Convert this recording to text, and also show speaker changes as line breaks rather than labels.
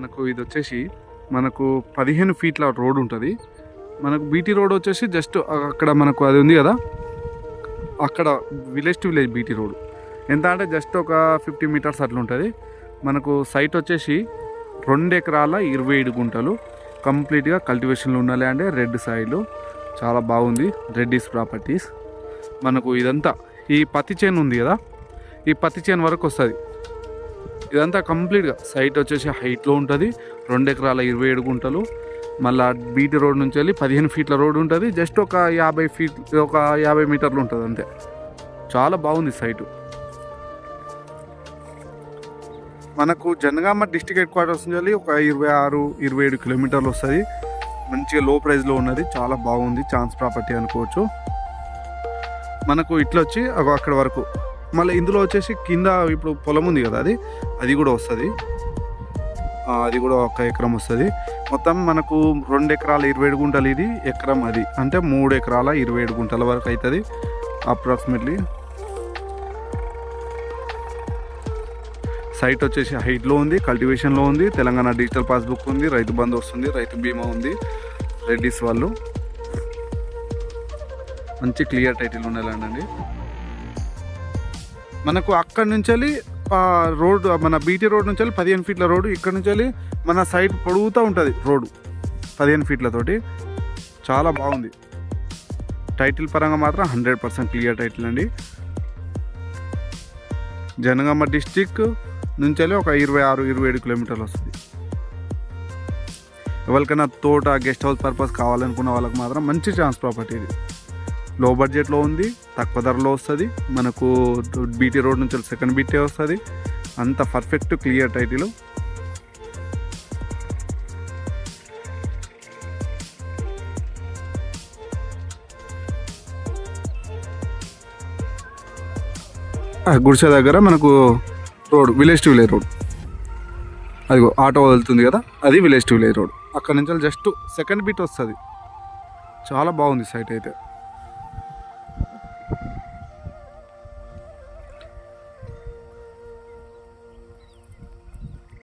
మనకు ఇది వచ్చేసి మనకు పదిహేను ఫీట్ల రోడ్ ఉంటుంది. మనకు బీటీ రోడ్ వచ్చేసి జస్ట్ అక్కడ మనకు అది ఉంది కదా? అక్కడ village to village BT road ఎంత అంటే జస్ట్ ఒక ఫిఫ్టీ మీటర్స్ అట్లా ఉంటుంది. మనకు సైట్ వచ్చేసి రెండు ఎకరాల ఇరవై ఏడు గుంటలు. కంప్లీట్గా కల్టివేషన్లో ఉండాలి అంటే రెడ్ సాయిల్ చాలా బాగుంది. రెడ్డిస్ ప్రాపర్టీస్ మనకు ఇదంతా ఈ పత్తి చేను ఉంది కదా? ఈ పత్తి చేను వరకు వస్తుంది. ఇదంతా కంప్లీట్గా. సైట్ వచ్చేసి హైట్లో ఉంటుంది. రెండు ఎకరాల ఇరవై ఏడు గుంటలు. మళ్ళీ బీటీ రోడ్ నుంచి వెళ్ళి పదిహేను ఫీట్ల రోడ్ ఉంటుంది. జస్ట్ ఒక యాభై ఫీట్ ఒక యాభై మీటర్లు ఉంటుంది అంతే. చాలా బాగుంది సైటు. మనకు జనగామ డిస్టిక్ హెడ్ క్వార్టర్స్ నుంచి వెళ్ళి ఒక ఇరవై ఆరు ఇరవై ఏడు కిలోమీటర్లు వస్తుంది. మంచిగా లో ప్రైస్లో ఉన్నది. చాలా బాగుంది. ఛాన్స్ ప్రాపర్టీ అనుకోవచ్చు. మనకు ఇట్లా వచ్చి అగో అక్కడ వరకు. మళ్ళీ ఇందులో వచ్చేసి కింద ఇప్పుడు పొలం ఉంది కదా అది అది కూడా వస్తుంది. అది కూడా ఒక ఎకరం వస్తుంది. మొత్తం మనకు రెండు ఎకరాల ఇరవై ఏడు గుంటలు ఇది ఎకరం అది. అంటే మూడు ఎకరాల ఇరవై ఏడు గుంటల వరకు అవుతుంది అప్రాక్సిమేట్లీ. సైట్ వచ్చేసి హైట్లో ఉంది కల్టివేషన్లో ఉంది తెలంగాణ డిజిటల్ పాస్బుక్ ఉంది రైతు బంధు వస్తుంది రైతు బీమా ఉంది రెడ్డిస్ వాళ్ళు. మంచి క్లియర్ టైటిల్ ఉండాలండి మనకు అక్కడి నుంచి వెళ్ళి రోడ్ మన బీటీ రోడ్ నుంచి వెళ్ళి పదిహేను ఫీట్ల రోడ్డు ఇక్కడ నుంచి వెళ్ళి మన సైడ్ పొడుగుతూ ఉంటుంది రోడ్డు పదిహేను ఫీట్లతోటి చాలా బాగుంది. టైటిల్ పరంగా మాత్రం హండ్రెడ్ పర్సెంట్ క్లియర్ టైటిల్ అండి. జనగామ డిస్టిక్ నుంచి వెళ్ళి ఒక ఇరవై ఆరు ఇరవై ఏడు కిలోమీటర్లు వస్తుంది. ఎవరికైనా తోట గెస్ట్ హౌస్ పర్పస్ కావాలనుకున్న వాళ్ళకి మాత్రం మంచి ఛాన్స్ ప్రాపర్టీ ఇది. లో బడ్జెట్లో ఉంది తక్కువ ధరలో వస్తుంది. మనకు బీటీ రోడ్ నుంచి సెకండ్ బీటీ వస్తుంది. అంత పర్ఫెక్ట్ క్లియర్ టైటిల్ గుడిసె దగ్గర మనకు road village to village road. అదిగో ఆటో వదులుతుంది కదా అది విలేజ్ టు విలేజ్ రోడ్. అక్కడ నుంచి జస్ట్ సెకండ్ బీట్ వస్తుంది. చాలా బాగుంది సైట్ అయితే.